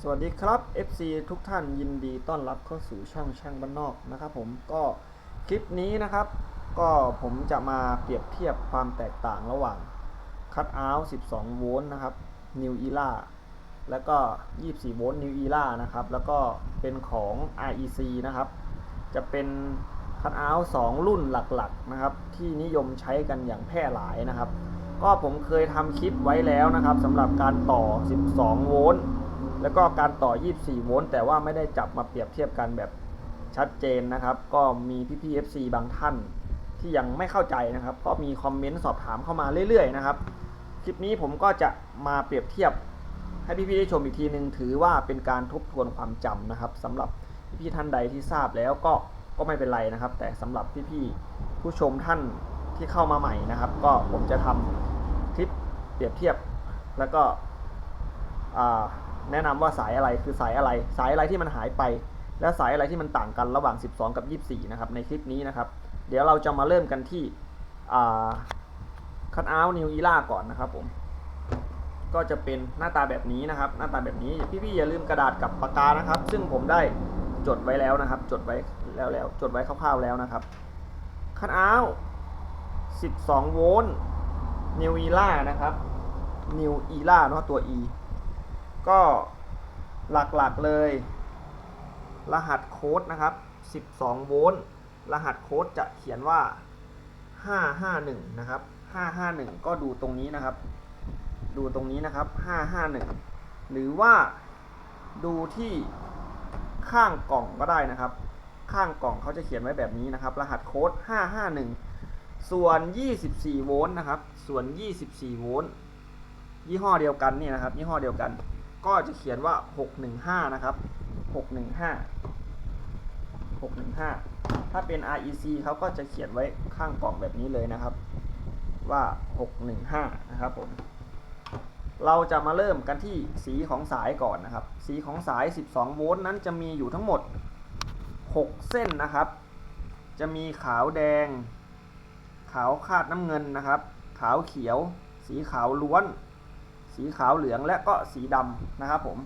สวัสดีครับ FC ทุกท่านยินดีต้อนรับเข้าสู่ช่องช่างบ้านนอกนะครับผมก็คลิปนี้นะครับ ก็ผมจะมาเปรียบเทียบความแตกต่างระหว่างคัตเอาท์12 โวลต์นะครับ New Era แล้วก็ 24 โวลต์ New Era นะครับ แล้วก็เป็นของ REC นะครับ จะเป็นคัตเอาท์2รุ่นหลักๆนะครับ ที่นิยมใช้กันอย่างแพร่หลายนะครับ ก็ผมเคยทำคลิปไว้แล้วนะครับสำหรับการต่อ 12 โวลต์ แล้วก็การต่อ 24 โวลต์แต่ว่าไม่ได้จับมาเปรียบเทียบกันแบบชัดเจนนะครับ ก็มีพี่ๆ FC บางท่านที่ยังไม่เข้าใจนะครับ ก็มีคอมเมนต์สอบถามเข้ามาเรื่อยๆนะครับคลิปนี้ผมก็จะมาเปรียบเทียบให้พี่ๆได้ชมอีกทีหนึ่งถือว่าเป็นการทบทวนความจำนะครับสำหรับพี่ๆท่านใดที่ทราบแล้วก็ก็ไม่เป็นไรนะครับ แต่สำหรับพี่ๆผู้ชมท่านที่เข้ามาใหม่นะครับ ก็ผมจะทำคลิปเปรียบเทียบแล้วก็อ่า แนะนำว่าสายอะไรคือสายอะไร สายอะไรที่มันหายไป และสายอะไรที่มันต่างกันระหว่าง 12 กับ 24 นะครับ ในคลิปนี้นะครับ เดี๋ยวเราจะมาเริ่มกันที่คัตเอาท์นิวอีล่าก่อนนะครับผม ก็จะเป็นหน้าตาแบบนี้นะครับ หน้าตาแบบนี้ พี่ๆอย่าลืมกระดาษกับปากกานะครับ ซึ่งผมได้จดไว้แล้วนะครับ จดไว้แล้วแล้วจดไว้คร่าวๆแล้วนะครับคัตเอาท์12 โวลต์นิวอีล่านะครับนิวอีล่าเนาะตัว E ก็หลักๆเลย รหัสโค้ดนะครับ 12 โวลต์ รหัสโค้ดจะเขียนว่า 551 นะครับ 551 ก็ดูตรงนี้นะครับ ดูตรงนี้นะครับ 551 หรือว่าดูที่ข้างกล่องก็ได้นะครับ ข้างกล่องเขาจะเขียนไว้แบบนี้นะครับ รหัสโค้ด 551 ส่วน 24 โวลต์นะครับ ส่วน 24 โวลต์ ยี่ห้อเดียวกันนี่นะครับ ยี่ห้อเดียวกัน ก็จะเขียนว่า 615 นะครับ 615 615 ถ้าเป็น REC เขาก็จะเขียนไว้ข้างกล่องแบบนี้เลยนะครับ ว่า 615 นะครับผม เราจะมาเริ่มกันที่สีของสายก่อนนะครับ สีของสาย 12 โวลต์นั้นจะมีอยู่ทั้งหมด 6 เส้นนะครับ จะมีขาวแดง ขาวคาดน้ำเงินนะครับ ขาวเขียว สีขาวล้วน สีขาวเหลืองและก็สีดำนะครับผม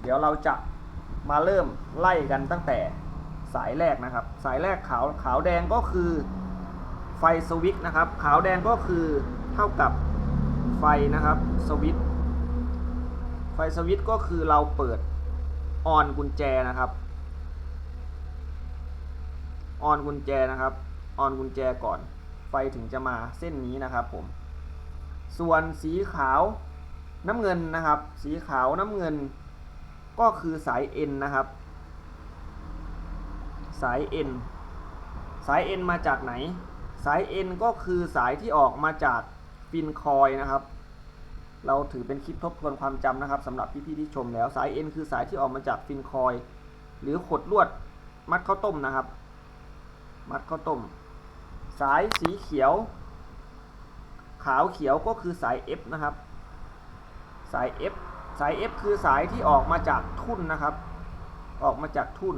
เดี๋ยวเราจะมาเริ่มไล่กันตั้งแต่สายแรกนะครับ สายแรกขาวขาวแดงก็คือไฟสวิตช์นะครับ ขาวแดงก็คือเท่ากับไฟนะครับสวิตช์ไฟสวิตช์ก็คือเราเปิดออนกุญแจนะครับออนกุญแจนะครับออนกุญแจก่อน ไฟถึงจะมาเส้นนี้นะครับผม ส่วนสีขาวน้ำเงินนะครับ สีขาวน้ำเงินก็คือสาย N นะครับ สาย N สาย N มาจากไหน สาย N ก็คือสายที่ออกมาจากฟินคอยนะครับ เราถือเป็นคลิปทบทวนความจำนะครับสำหรับพี่ๆที่ชมแล้วสาย N คือสายที่ออกมาจากฟินคอย หรือขดลวดมัดข้าวต้มนะครับ มัดข้าวต้ม สายสีเขียว ขาวเขียวก็คือสาย F นะครับ สาย F สาย F คือสายที่ออกมาจากทุ่นนะครับ ออกมาจากทุ่น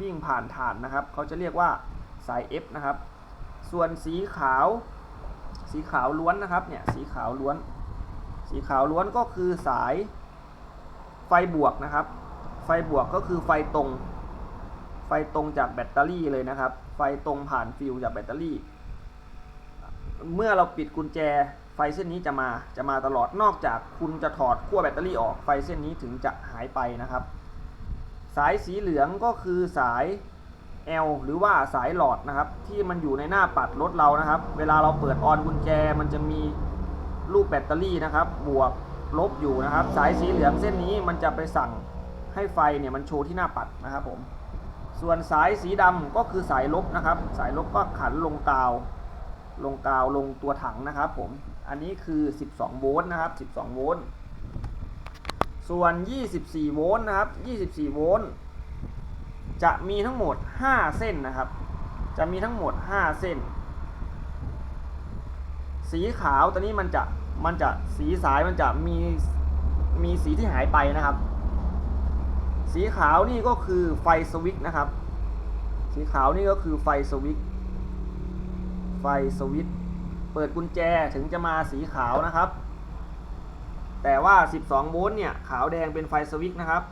วิ่งผ่านฐานนะครับ เขาจะเรียกว่าสาย F นะครับ ส่วนสีขาว สีขาวล้วนนะครับ เนี่ย สีขาวล้วน สีขาวล้วนก็คือสายไฟบวกนะครับ ไฟบวกก็คือไฟตรง ไฟตรงจากแบตเตอรี่เลยนะครับ ไฟตรงผ่านฟิวจากแบตเตอรี่ เมื่อเราปิดกุญแจไฟเส้นนี้จะมาจะมาตลอดนอกจากคุณจะถอดขั้วแบตเตอรี่ออกไฟเส้นนี้ถึงจะหายไปนะครับ สายสีเหลืองก็คือสาย L หรือว่าสายหลอดนะครับ ที่มันอยู่ในหน้าปัดรถเรานะครับ เวลาเราเปิดออนกุญแจมันจะมีรูปแบตเตอรี่นะครับ บวกลบอยู่นะครับ สายสีเหลืองเส้นนี้มันจะไปสั่งให้ไฟเนี่ยมันโชว์ที่หน้าปัดนะครับผมส่วนสายสีดำก็คือสายลบนะครับ สายลบก็ขันลงกาว ลงกาวลงตัวถังนะครับ ผม อันนี้คือ 12 โวลต์นะครับ 12 โวลต์ ส่วน 24 โวลต์นะครับ 24 โวลต์ จะมีทั้งหมด 5 เส้นนะครับ จะมีทั้งหมด 5 เส้น สีขาวตัวนี้มันจะ มันจะสีสายมันจะมีมีสีที่หายไปนะครับ สีขาวนี่ก็คือไฟสวิตช์นะครับ สีขาวนี่ก็คือไฟสวิตช์ ไฟสวิตช์เปิดกุญแจถึงจะมาสีขาวนะครับ แต่ว่า 12 โวลต์เนี่ย ขาวแดงเป็นไฟสวิตช์นะครับ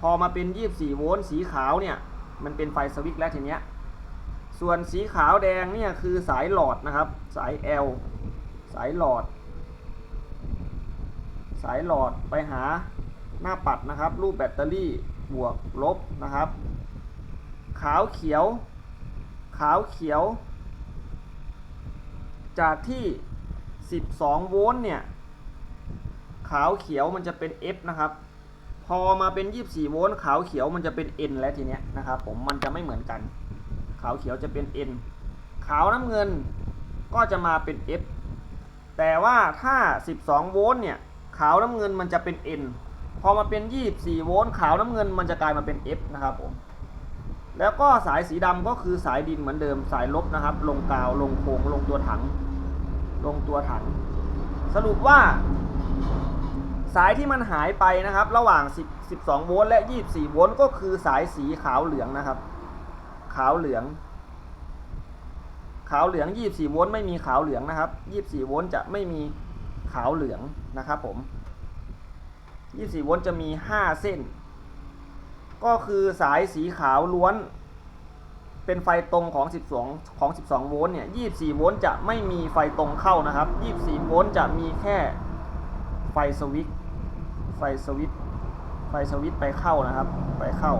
พอมาเป็น 24 โวลต์สีขาวเนี่ย มันเป็นไฟสวิตช์แล้วทีเนี้ย ส่วนสีขาวแดงเนี่ยคือสายหลอดนะครับ สาย L สายหลอด สายหลอดไปหาหน้าปัดนะครับ รูปแบตเตอรี่บวกลบนะครับ ขาวเขียว ขาวเขียว จากที่ 12 โวลต์เนี่ย ขาวเขียวมันจะเป็น F นะครับ พอมาเป็น 24 โวลต์ขาวเขียวมันจะเป็น N แล้วทีเนี้ยนะครับผมมันจะไม่เหมือนกัน ขาวเขียวจะเป็น N ขาวน้ำเงินก็จะมาเป็น F แต่ว่าถ้า 12 โวลต์เนี่ย ขาวน้ำเงินมันจะเป็น N พอมาเป็น 24 โวลต์ขาวน้ำเงินมันจะกลายมาเป็น F นะครับผม แล้วก็สายสีดำก็คือสายดินเหมือนเดิมสายลบนะครับ ลงกาวลงโครงลงตัวถัง ลงตัวถัง สรุปว่า สายที่มันหายไปนะครับ ระหว่าง 10 12 โวลต์และ 24 โวลต์ก็คือสายสีขาวเหลืองนะครับ ขาวเหลือง ขาวเหลือง 24 โวลต์ไม่มีขาวเหลืองนะครับ 24 โวลต์จะไม่มีขาวเหลืองนะครับผม 24 โวลต์จะมี 5 เส้น ก็คือสายสีขาวล้วน เป็นไฟตรงของ 12 ของ 12 โวลต์เนี่ย 24 โวลต์จะไม่มีไฟตรงเข้านะครับ 24 โวลต์จะมีแค่ไฟสวิตไฟสวิตไฟสวิตไปเข้านะครับ ไปเข้า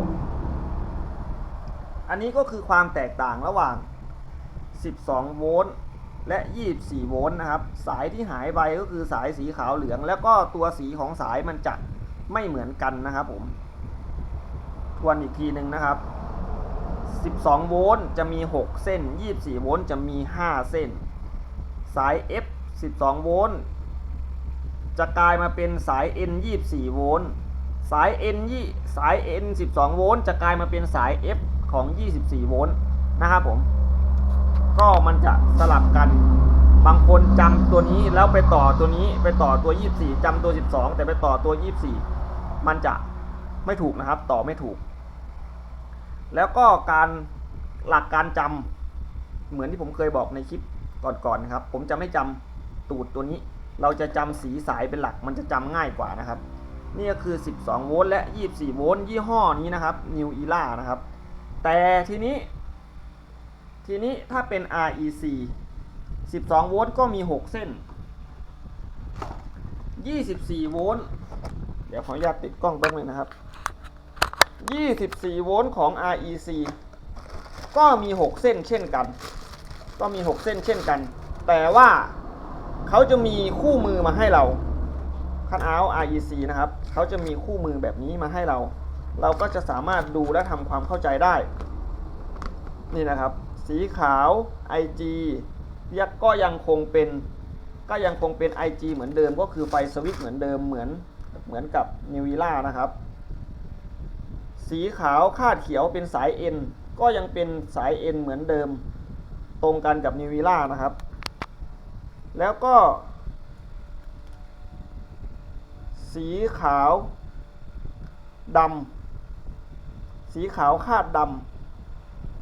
อันนี้ก็คือความแตกต่างระหว่าง 12 โวลต์และ 24 โวลต์นะครับ สายที่หายไปก็คือสายสีขาวเหลือง แล้วก็ตัวสีของสายมันจะไม่เหมือนกันนะครับผม ทวนอีกทีหนึ่งนะครับ 12 โวลต์จะมี 6 เส้น 24 โวลต์จะมี 5 เส้น สาย F 12 โวลต์จะกลายมาเป็นสาย N 24 โวลต์ สาย N ยี่สาย N 12 โวลต์จะกลายมาเป็นสาย F ของ 24 โวลต์นะครับผม ก็มันจะสลับกัน บางคนจำตัวนี้แล้วไปต่อตัวนี้ไปต่อตัว 24จำตัว 12 แต่ไปต่อตัว 24 มันจะไม่ถูกนะครับ ต่อไม่ถูก แล้วก็การหลักการจำเหมือนที่ผมเคยบอกในคลิปก่อนๆนะครับ ผมจะไม่จำตูดตัวนี้ เราจะจำสีสายเป็นหลัก มันจะจำง่ายกว่านะครับ นี่ก็คือ 12 โวลต์และ 24 โวลต์ยี่ห้อนี้นะครับ New Era นะครับ แต่ทีนี้ ทีนี้ถ้าเป็น REC 12 โวลต์ก็มี 6 เส้น 24 โวลต์ เดี๋ยวขออนุญาตติดกล้องแป๊บนึงนะครับ 24 โวลต์ของ REC ก็มี 6 เส้นเช่นกัน ก็มี 6 เส้นเช่นกัน แต่ว่าเขาจะมีคู่มือมาให้เราคันเอา REC นะครับเขาจะมีคู่มือแบบนี้มาให้เรา เราก็จะสามารถดูและทำความเข้าใจได้ นี่นะครับ สีขาว IG ยักก็ยังคงเป็นก็ยังคงเป็น IG เหมือนเดิมก็คือไฟสวิตช์เหมือนเดิมเหมือนเหมือนกับ n e w i l a นะครับ สีขาวคาดเขียวเป็นสาย N ก็ยังเป็นสาย N เหมือนเดิม ตรงกันกับ n e w i l a นะครับ แล้วก็ สีขาวดำสีขาวคาดด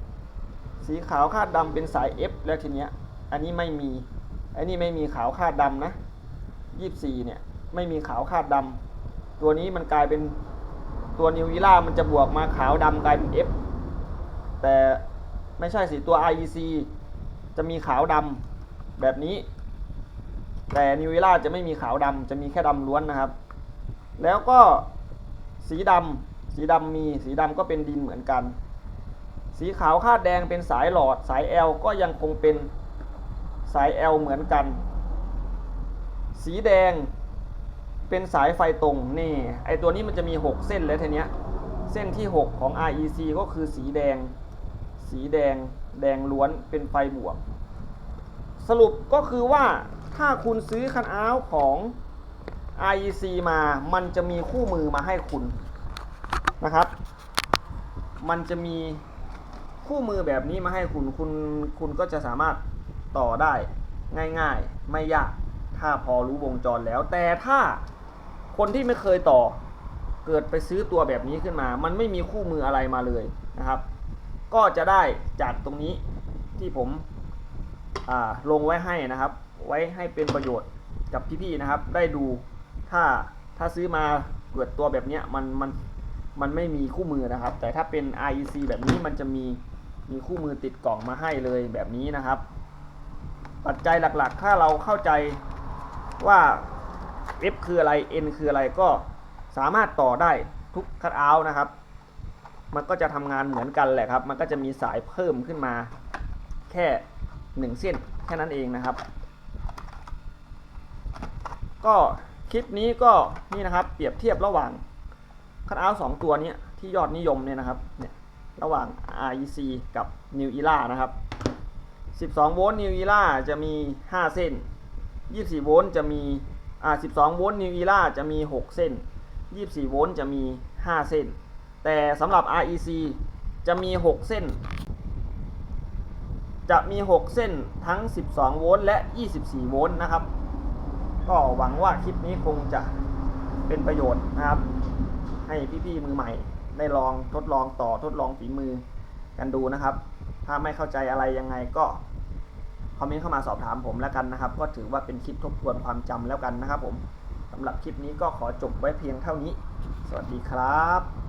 ำสีขาวคาดดำเป็นสาย F แล้วทีเนี้ยอันนี้ไม่มี อันนี้ไม่มีขาวคาดดำนะ 24 เนี่ย ไม่มีขาวคาดดำตัวนี้มันกลายเป็น ตัวนิววิล่ามันจะบวกมาขาวดำกลายเป็น F แต่ไม่ใช่สิตัว IEC จะมีขาวดำแบบนี้ แต่นิววิล่าจะไม่มีขาวดำจะมีแค่ดำล้วนนะครับ แล้วก็สีดำสีดำมีสีดำก็เป็นดินเหมือนกัน สีขาวคาดแดงเป็นสายหลอดสาย L ก็ยังคงเป็นสาย L เหมือนกัน สีแดง เป็นสายไฟตรงนี่ไอตัวนี้มันจะมี 6 เส้นแล้วทีเนี้ยเส้นที่ 6 ของ REC ก็คือสีแดง สีแดง แดงล้วนเป็นไฟบวก สรุปก็คือว่าถ้าคุณซื้อคันอ้าวของ REC มา มันจะมีคู่มือมาให้คุณนะครับ มันจะมีคู่มือแบบนี้มาให้คุณ คุณ คุณก็จะสามารถต่อได้ง่ายๆ ไม่ยาก ถ้าพอรู้วงจรแล้ว แต่ถ้า คนที่ไม่เคยต่อ เกิดไปซื้อตัวแบบนี้ขึ้นมา มันไม่มีคู่มืออะไรมาเลยนะครับ ก็จะได้จากตรงนี้ที่ผมลงไว้ให้นะครับ ไว้ให้เป็นประโยชน์กับพี่ๆนะครับ ได้ดูถ้าถ้าซื้อมาเกิดตัวแบบนี้มันมันมันไม่มีคู่มือนะครับ แต่ถ้าเป็น IEC แบบนี้มันจะมีมีคู่มือติดกล่องมาให้เลยแบบนี้นะครับ ปัจจัยหลักๆ ถ้าเราเข้าใจว่า F คืออะไร N คืออะไรก็สามารถต่อได้ทุกคัดเอาท์นะครับ มันก็จะทำงานเหมือนกันแหละครับ มันก็จะมีสายเพิ่มขึ้นมาแค่หนึ่งเส้นแค่นั้นเองนะครับ ก็คลิปนี้ก็นี่นะครับเปรียบเทียบระหว่างคัดเอาท์สองตัวนี้ที่ยอดนิยมเนี่ยนะครับเนี่ยระหว่าง REC กับ New Era นะครับ 12 โวลต์ New Era จะมี 5 เส้น 24 โวลต์จะมี อ่า12 โวลต์ New Era จะมี 6 เส้น 24 โวลต์จะมี 5 เส้น แต่สำหรับ REC จะมี 6 เส้น จะมี 6 เส้นทั้ง 12 โวลต์และ 24 โวลต์นะครับ ก็หวังว่าคลิปนี้คงจะเป็นประโยชน์นะครับ ให้พี่ๆมือใหม่ได้ลองทดลองต่อทดลองฝีมือกันดูนะครับ ถ้าไม่เข้าใจอะไรยังไงก็ คอมเมนต์เข้ามาสอบถามผมแล้วกันนะครับ ก็ถือว่าเป็นคลิปทบทวนความจำแล้วกันนะครับผมสำหรับคลิปนี้ก็ขอจบไว้เพียงเท่านี้ สวัสดีครับ